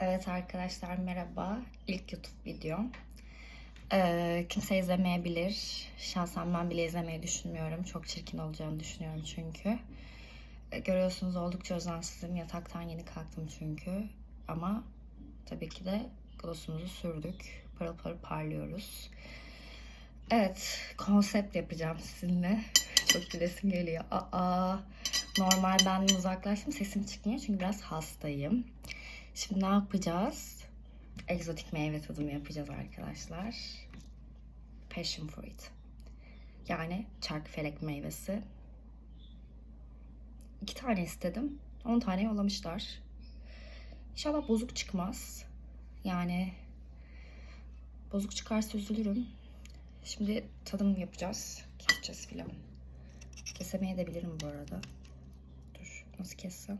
Evet arkadaşlar merhaba. İlk YouTube videom. Ee, kimse izlemeyebilir. Şahsen ben bile izlemeyi düşünmüyorum. Çok çirkin olacağını düşünüyorum çünkü. Ee, görüyorsunuz oldukça özensizim. Yataktan yeni kalktım çünkü. Ama tabii ki de glossumuzu sürdük. Parıl parıl parlıyoruz. Evet, konsept yapacağım sizinle. Çok gülesim geliyor. Aa, normal benden uzaklaştım. Sesim çıkmıyor çünkü biraz hastayım. Şimdi ne yapacağız? Egzotik meyve tadımı yapacağız arkadaşlar. Passion fruit. Yani çarkıfelek meyvesi. İki tane istedim. On tane yollamışlar. İnşallah bozuk çıkmaz. Yani bozuk çıkarsa üzülürüm. Şimdi tadım yapacağız. Keseceğiz filan. Kesemeye de bilirim bu arada. Dur nasıl kessem?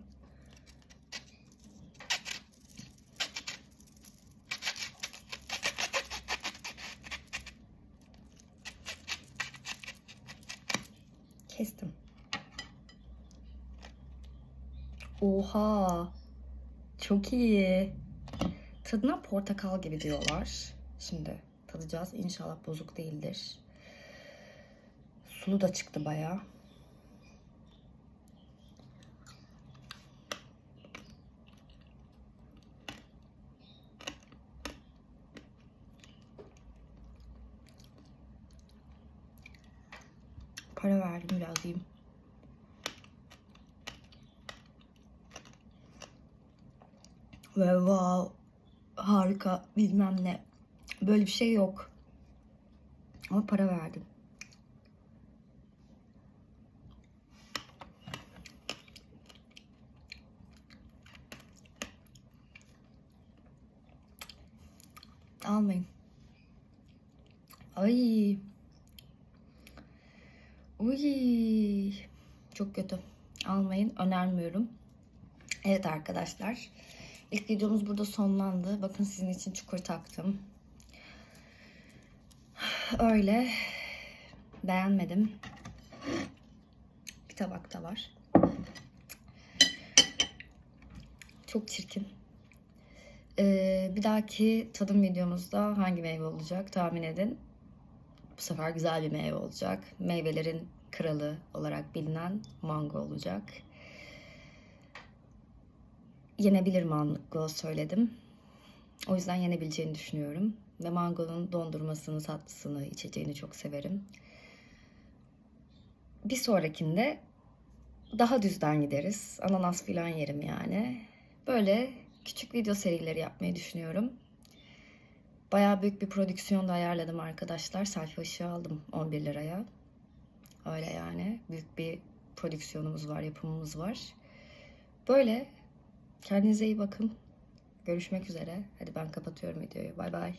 Kestim. Oha. Çok iyi. Tadına portakal gibi diyorlar. Şimdi tadacağız. İnşallah bozuk değildir. Sulu da çıktı bayağı. Para verdim biraz yiyeyim. Ve wow harika bilmem ne. Böyle bir şey yok. Ama para verdim. Almayın. Ay. Uy. Çok kötü. Almayın. Önermiyorum. Evet arkadaşlar. İlk videomuz burada sonlandı. Bakın sizin için çukur taktım. Öyle. Beğenmedim. Bir tabak da var. Çok çirkin. Ee, bir dahaki tadım videomuzda hangi meyve olacak tahmin edin. Bu sefer güzel bir meyve olacak. Meyvelerin kralı olarak bilinen mango olacak. Yenebilir mango söyledim. O yüzden yenebileceğini düşünüyorum. Ve mangonun dondurmasını, tatlısını, içeceğini çok severim. Bir sonrakinde daha düzden gideriz. Ananas filan yerim yani. Böyle küçük video serileri yapmayı düşünüyorum. Bayağı büyük bir prodüksiyon da ayarladım arkadaşlar. Selfie ışığı aldım 11 liraya. Öyle yani. Büyük bir prodüksiyonumuz var, yapımımız var. Böyle. Kendinize iyi bakın. Görüşmek üzere. Hadi ben kapatıyorum videoyu. Bay bay.